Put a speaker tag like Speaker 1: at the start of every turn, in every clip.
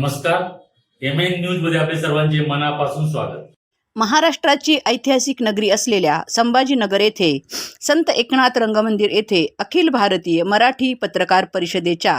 Speaker 1: नमस्कार. M N न्यूजमध्ये आपले सर्वांचे मनापासून स्वागत.
Speaker 2: महाराष्ट्राची ऐतिहासिक नगरी असलेल्या संभाजीनगर येथे संत एकनाथ रंगमंदिर येथे अखिल भारतीय मराठी पत्रकार परिषदेच्या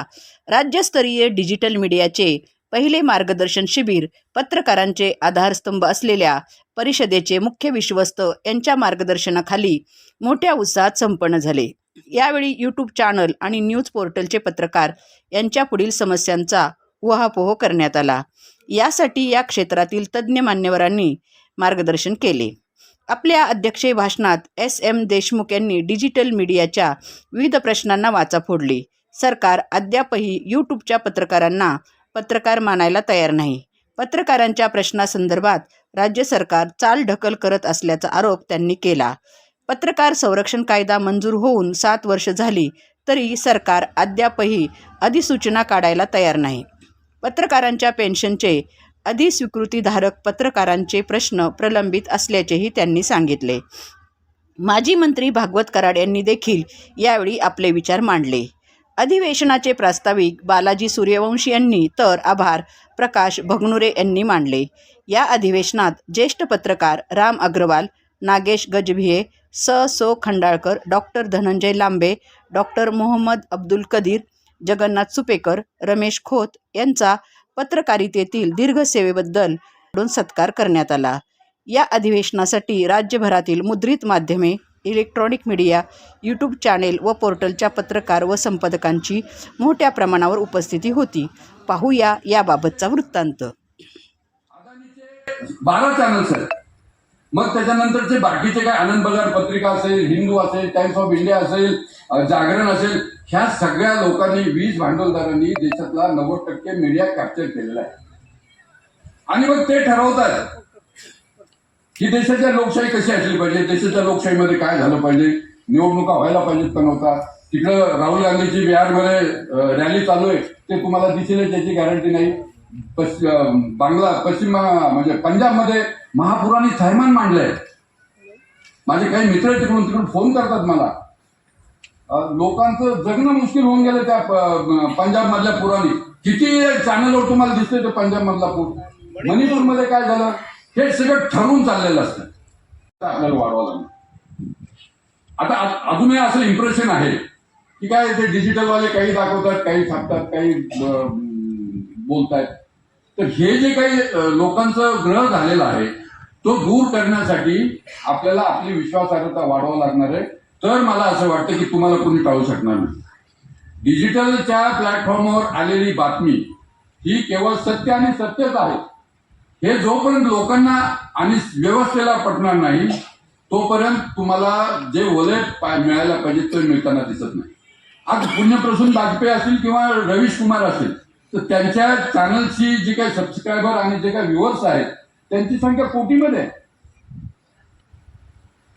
Speaker 2: राज्यस्तरीय डिजिटल मीडियाचे पहिले मार्गदर्शन शिबिर पत्रकारांचे आधारस्तंभ असलेल्या परिषदेचे मुख्य विश्वस्त यांच्या मार्गदर्शनाखाली मोठ्या उत्साहात संपन्न झाले. यावेळी यूट्यूब चॅनल आणि न्यूज पोर्टलचे पत्रकार यांच्या पुढील समस्यांचा उहापोह करण्यात आला. यासाठी या क्षेत्रातील तज्ज्ञ मान्यवरांनी मार्गदर्शन केले. आपल्या अध्यक्षीय भाषणात एस. एम. देशमुख यांनी डिजिटल मीडियाच्या विविध प्रश्नांना वाचा फोडली. सरकार अद्यापही यूट्यूबच्या पत्रकारांना पत्रकार मानायला तयार नाही. पत्रकारांच्या प्रश्नासंदर्भात राज्य सरकार चाल ढकल करत असल्याचा आरोप त्यांनी केला. पत्रकार संरक्षण कायदा मंजूर होऊन सात वर्ष झाली तरी सरकार अद्यापही अधिसूचना काढायला तयार नाही. पत्रकारांच्या पेन्शनचे अधिस्वीकृतीधारक पत्रकारांचे प्रश्न प्रलंबित असल्याचेही त्यांनी सांगितले. माजी मंत्री भागवत कराड यांनी देखील यावेळी आपले विचार मांडले. अधिवेशनाचे प्रास्ताविक बालाजी सूर्यवंशी यांनी तर आभार प्रकाश भगनुरे यांनी मांडले. या अधिवेशनात ज्येष्ठ पत्रकार राम अग्रवाल नागेश गजभिये स. सो खंडाळकर डॉक्टर धनंजय लांबे डॉक्टर मोहम्मद अब्दुल कदीर जगन्नाथ सुपेकर रमेश खोत यांचा पत्रकारितेतील दीर्घ सेवेबद्दल सत्कार करण्यात आला. या अधिवेशनासाठी राज्यभरातील मुद्रित माध्यमे इलेक्ट्रॉनिक मीडिया यूट्यूब चॅनेल व पोर्टलच्या पत्रकार व संपादकांची मोठ्या प्रमाणावर उपस्थिती होती. पाहूया याबाबतचा वृत्तांत.
Speaker 3: बारा चॅनल मग त्याच्यानंतरचे बाकीचे काय आनंद बाजार पत्रिका असेल हिंदू असेल टाइम्स ऑफ इंडिया असेल जागरण असेल ह्या सगळ्या लोकांनी वीज भांडवलदारांनी देशातला नव्वद टक्के मीडिया कॅप्चर केलेला आहे. आणि मग ते ठरवतात की देशाच्या लोकशाही कशी असली पाहिजे देशाच्या लोकशाहीमध्ये काय झालं पाहिजे निवडणुका व्हायला पाहिजेत का नव्हता? तिकडं राहुल गांधीची बिहारमध्ये रॅली चालू आहे ते तुम्हाला दिसेल त्याची गॅरंटी नाही. पश्चिम बांगला पश्चिम म्हणजे पंजाबमध्ये महापुराने थैमान मांडलंय. माझे काही मित्र तिकडून तिकडून फोन करतात मला. लोकांचं जगणं मुश्किल होऊन गेलं त्या पंजाब मधल्या पुराने किती चॅनलवर तुम्हाला दिसतोय ते पंजाब मधला पूर? मणिपूरमध्ये काय झालं? हे सगळं ठरवून चाललेलं असतं. आपल्याला वाढवा लागलं. आता अजूनही असं इम्प्रेशन आहे की काय ते डिजिटलवाले काही दाखवतात काही छापतात काही बोलतायत. तर हे जे काही लोकांचं ग्रह झालेला आहे तो दूर करण्यासाठी आपल्याला आपली विश्वासार्हता वाढवावं लागणार आहे. तर मला असं वाटतं की तुम्हाला कोणी टाळू शकणार नाही. डिजिटलच्या प्लॅटफॉर्मवर आलेली बातमी ही केवळ सत्य आणि सत्यच आहे. हे जोपर्यंत लोकांना आणि व्यवस्थेला पटणार नाही तोपर्यंत तुम्हाला जे वलय मिळायला पाहिजे ते मिळताना दिसत नाही. आज पुण्यप्रसून वाजपेयी असतील किंवा रवीश कुमार असेल तर त्यांच्या चॅनलची जी काही सबस्क्रायबर आणि जे काही व्ह्युअर्स आहेत त्यांची संख्या कोटीमध्ये आहे.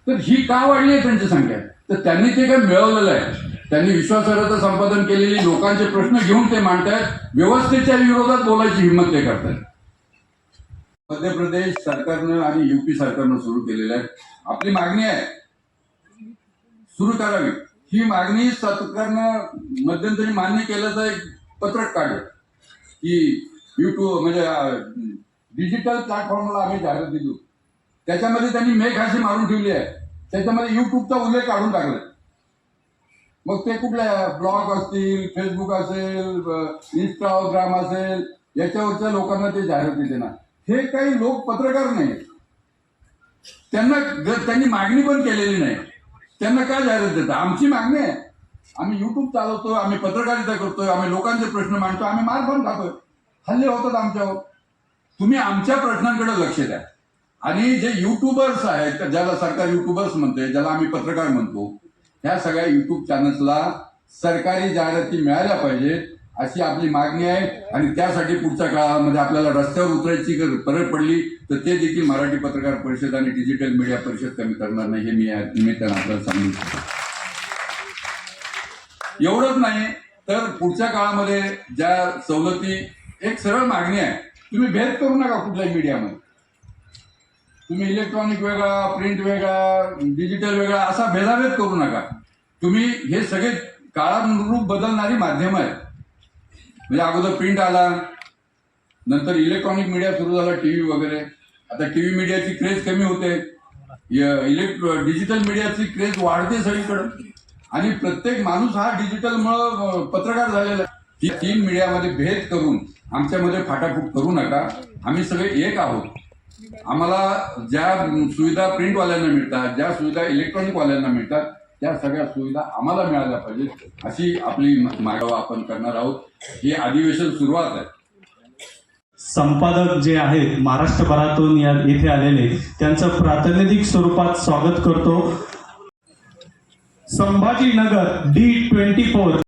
Speaker 3: तर ही का वाढली आहे त्यांची संख्या? तर त्यांनी ते काय मिळवलेलं आहे. त्यांनी विश्वासार्हता संपादन केलेली लोकांचे प्रश्न घेऊन ते मांडतायत. व्यवस्थेच्या विरोधात बोलायची हिंमत ते करतायत. मध्य प्रदेश सरकारनं आणि युपी सरकारनं सुरू केलेलं आहे. आपली मागणी आहे. सुरू करावी. ही मागणी सरकारनं मध्यंतरी मान्य केल्याचं एक पत्रक काढलं. की युट्यूब म्हणजे डिजिटल प्लॅटफॉर्मला आम्ही जाहिरात दिली त्याच्यामध्ये त्यांनी मेघाशी मारून ठेवली आहे. त्याच्यामध्ये युट्यूबचा उल्लेख काढून टाकला मग ते कुठल्या ब्लॉग असतील फेसबुक असेल इंस्टाग्राम असेल याच्यावरच्या लोकांना ते जाहिराती देणार हे काही लोक पत्रकार नाही त्यांना त्यांनी मागणी पण केलेली नाही. त्यांना काय जाहिरात देतात आमची मागणी आहे. आम्ही युट्यूब चालवतो आम्ही पत्रकारिता करतोय आम्ही लोकांचे प्रश्न मांडतो आम्ही मार पण खातोय. हल्ले होतात आमच्यावर. तुम्ही आमच्या प्रश्नांकडे लक्ष द्या. आणि जे युट्यूबर्स आहेत ज्याला सरकार युट्यूबर्स म्हणते ज्याला आम्ही पत्रकार म्हणतो ह्या सगळ्या युट्यूब चॅनल्सला सरकारी जाहिराती मिळाल्या पाहिजेत अशी आपली मागणी आहे. आणि त्यासाठी पुढच्या काळामध्ये आपल्याला रस्त्यावर उतरायची जर परत पडली तर ते देखील मराठी पत्रकार परिषद आणि डिजिटल मीडिया परिषद कमी करणार नाही हे मी या निमित्तानं आपल्याला सांगू इच्छितो एवढंच नाही तर पुढच्या काळामध्ये ज्या सवलती एक सरळ मागणी आहे. तुम्ही भेद करू नका कुठल्याही मीडियामध्ये. तुम्ही इलेक्ट्रॉनिक वेगळा प्रिंट वेगळा डिजिटल वेगळा असा भेदाभेद करू नका. तुम्ही हे सगळे काळानुरूप बदलणारी माध्यमं आहेत. म्हणजे अगोदर प्रिंट आला नंतर इलेक्ट्रॉनिक मीडिया सुरू झाला टीव्ही वगैरे. आता टीव्ही मीडियाची क्रेज कमी होते. इलेक्ट्र डिजिटल मीडियाची क्रेज वाढते सगळीकडं. आणि प्रत्येक माणूस हा डिजिटलमुळं पत्रकार झालेला आहे. ही तीन मीडियामध्ये भेद करून आमच्यामध्ये फाटाफूट करू नका. आम्ही सगळे एक आहोत. आम्हाला ज्या सुविधा प्रिंटवाल्यांना मिळतात ज्या सुविधा इलेक्ट्रॉनिकवाल्यांना मिळतात त्या सगळ्या सुविधा आम्हाला मिळाल्या पाहिजेत. अशी आपली मागवा आपण करणार आहोत. ही अधिवेशन सुरुवात आहे.
Speaker 4: संपादक जे आहेत महाराष्ट्रभरातून या इथे आलेले त्यांचं प्रातिनिधिक स्वरूपात स्वागत करतो. संभाजीनगर डी ट्वेंटी फोर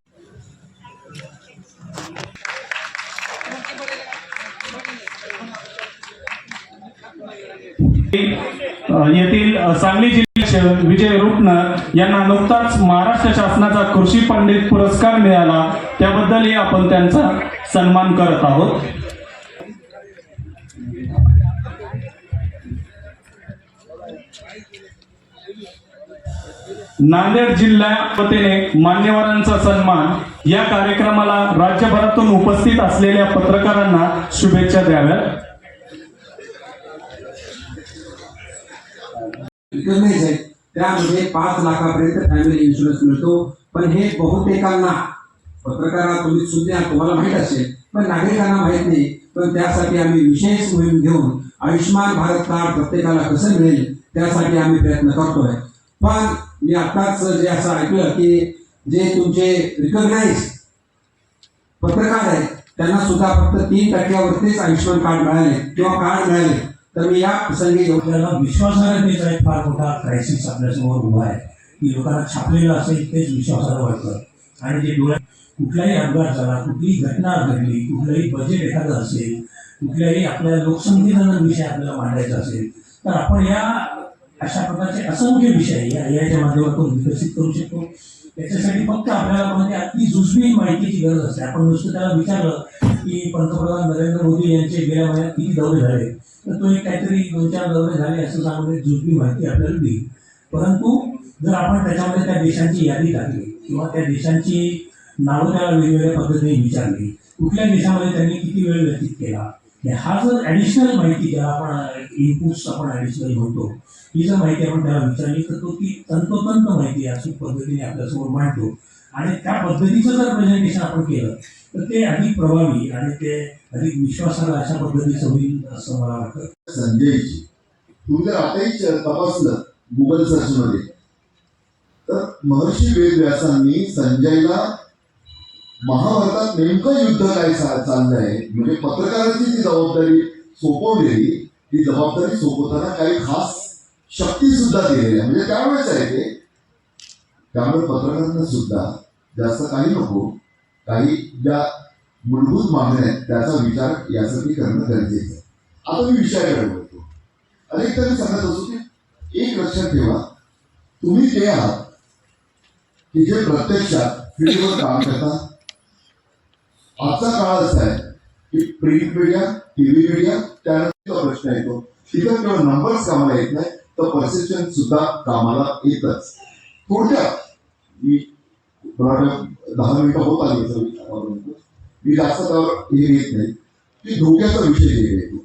Speaker 4: येथील सांगली जिल्ह्याचे विजय रुपनर यांना नुकताच महाराष्ट्र शासनाचा कृषी पंडित पुरस्कार मिळाला. त्याबद्दलही आपण त्यांचा सन्मान करत आहोत. नांदेड जिल्हा वतीने मान्यवरांचा सन्मान. या कार्यक्रमाला राज्यभरातून उपस्थित असलेल्या पत्रकारांना शुभेच्छा द्याव्यात.
Speaker 5: इन्शुरन्स आहे त्यामध्ये पाच लाखापर्यंत फॅमिली इन्शुरन्स मिळतो. पण हे बहुतेकांना पत्रकारात तुम्ही सुद्धा तुम्हाला माहीत असेल पण नागरिकांना माहीत नाही. पण त्यासाठी आम्ही विशेष मोहीम घेऊन आयुष्यमान भारत कार्ड प्रत्येकाला कसं मिळेल त्यासाठी आम्ही प्रयत्न करतोय. पण मी आत्ताच जे असं ऐकलं की जे तुमचे रिकग्नाइज पत्रकार आहेत त्यांना सुद्धा फक्त तीन टक्क्यावरतीच आयुष्यमान कार्ड मिळाले किंवा कार्ड मिळाले. तर मी या प्रसंगी एवढं
Speaker 6: आपल्याला विश्वासार्हतेचा एक फार मोठा क्रायसिस आपल्यासमोर उभा आहे. की लोकांना छापलेलं असेल तेच विश्वासार्ह वाटतं. आणि जे डोळ्यात कुठलाही अपघात झाला कुठलीही घटना घडली कुठलंही बजेट एखादं असेल कुठल्याही आपल्या लोकसंख्येचा विषय आपल्याला मांडायचा असेल तर आपण या अशा प्रकारचे असंख्य विषय या याच्या माध्यमातून विकसित करू शकतो. त्याच्यासाठी फक्त आपल्याला म्हणजे अगदी जुजबी माहितीची गरज असते. आपण नुसतं त्याला विचारलं की पंतप्रधान नरेंद्र मोदी यांचे गेल्या महिन्यात किती दौरे झाले? तर तो एक काहीतरी दोन चार दौरे झाले असं सांगून एक जुजबी माहिती आपल्याला देईल परंतु जर आपण त्याच्यामध्ये त्या देशांची यादी टाकली किंवा त्या देशांची नावं त्याला वेगवेगळ्या पद्धतीने विचारली कुठल्या देशामध्ये त्यांनी किती वेळ व्यतीत केला हा जर ॲडिशनल माहिती ज्याला आपण इनपुट्स आपण ॲडिशनल म्हणतो ही जर माहिती आपण त्याला विचारली तर तो ती तंतोतंत माहिती अशी पद्धतीने आपल्यासमोर मांडतो. आणि त्या पद्धतीचं जर प्रेझेंटेशन आपण केलं तर ते अधिक प्रभावी आणि ते अधिक विश्वासाला अशा पद्धतीचं होईल असं मला वाटतं.
Speaker 7: संजयची तुम्ही जर आताही तपासलं गुगल सर्चमध्ये तर महर्षी वेदव्यासांनी संजयला महाभारतात नेमकं युद्ध काय चा- चाललंय? म्हणजे पत्रकाराची ती जबाबदारी सोपवलेली ती जबाबदारी सोपवताना काही खास शक्ती सुद्धा दिलेल्या. म्हणजे त्यावेळेच आहे ते. त्यामुळे पत्रकारांना सुद्धा जास्त काही नको. काही ज्या मूलभूत मागण्या आहेत त्याचा विचार यासाठी करणं गरजेचं आहे. आता मी विषयाकडे बोलतो अनेक मी सांगत असतो की एक लक्षात ठेवा तुम्ही ते आहात की जे प्रत्यक्षात फील्डवर काम करता. आजचा काळ असा आहे की प्रिंट मीडिया टीव्ही मीडिया त्यानंतर प्रश्न येतो. तिथं केवळ नंबर्स कामाला येत नाही तर परसेप्शन सुद्धा कामाला येतच. थोडक्यात मला वाटतं दहा मिनिटं होत आली मी जास्त त्यावर हे घेत नाही. की धोक्याचा विषय जे येतो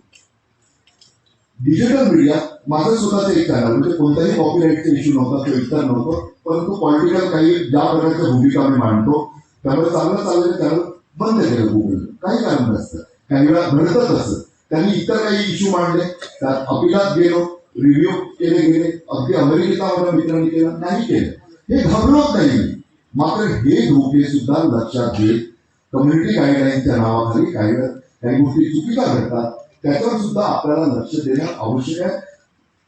Speaker 7: डिजिटल मीडिया माझं स्वतःचं एक चॅनल म्हणजे कोणताही कॉपीराईटचा इश्यू नव्हता तो इतर नव्हतं परंतु पॉलिटिकल काही ज्या प्रकारच्या भूमिका मी मांडतो त्यामुळे चांगलं चाललेलं चॅनल बंद केलं गुगल काही कारण नसतं. काही वेळा घडतच असतं. त्यांनी इतर काही इश्यू मांडले त्यात अपिलात गेलो रिव्ह्यू केले गेले अगदी अमेरिकेचा माझ्या मित्रांनी केला नाही केलं. हे घाबरवत नाही मी. मात्र हे धोके सुद्धा लक्षात घेत कम्युनिटी गाईडलाईनच्या नावाखाली काही वेळा काही गोष्टी चुकीच्या घडतात त्याच्यावर सुद्धा आपल्याला लक्ष देणं आवश्यक आहे.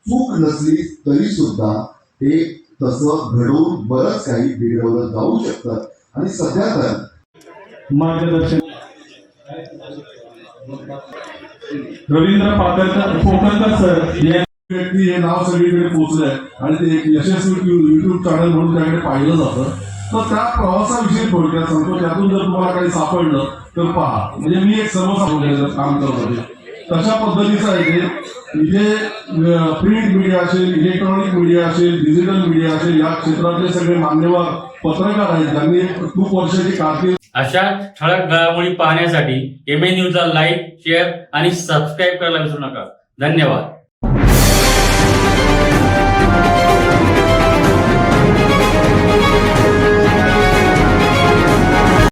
Speaker 7: चूक नसली तरी सुद्धा ते तसं घडवून बरंच काही बिघडवलं जाऊ शकतं. आणि सध्या तर
Speaker 4: मार्गदर्शन रवींद्र पाकरकर पोकरकर सर या
Speaker 8: व्यक्ती हे नाव सगळीकडे पोहोचलंय. आणि ते एक यशस्वी युट्यूब चॅनल म्हणून त्याकडे पाहिलं जातं. तर त्या प्रवासाविषयी थोडक्यात सांगतो म्हणजे त्यातून जर तुम्हाला काही सापडलं तर पहा. म्हणजे मी एक सर्वसामान्य काम करत होते. तशा पद्धतीचं आहे ते. इथे प्रिंट मीडिया असेल इलेक्ट्रॉनिक मीडिया असेल डिजिटल मीडिया असेल या क्षेत्रातले सगळे मान्यवर पत्रकार आहेत. त्यांनी खूप वर्षाची कारकीर्द
Speaker 1: अशा ठळक घडामोडी पाहण्यासाठी एम ए न्यूजला लाईक शेअर आणि सबस्क्राईब करायला विसरू नका. धन्यवाद.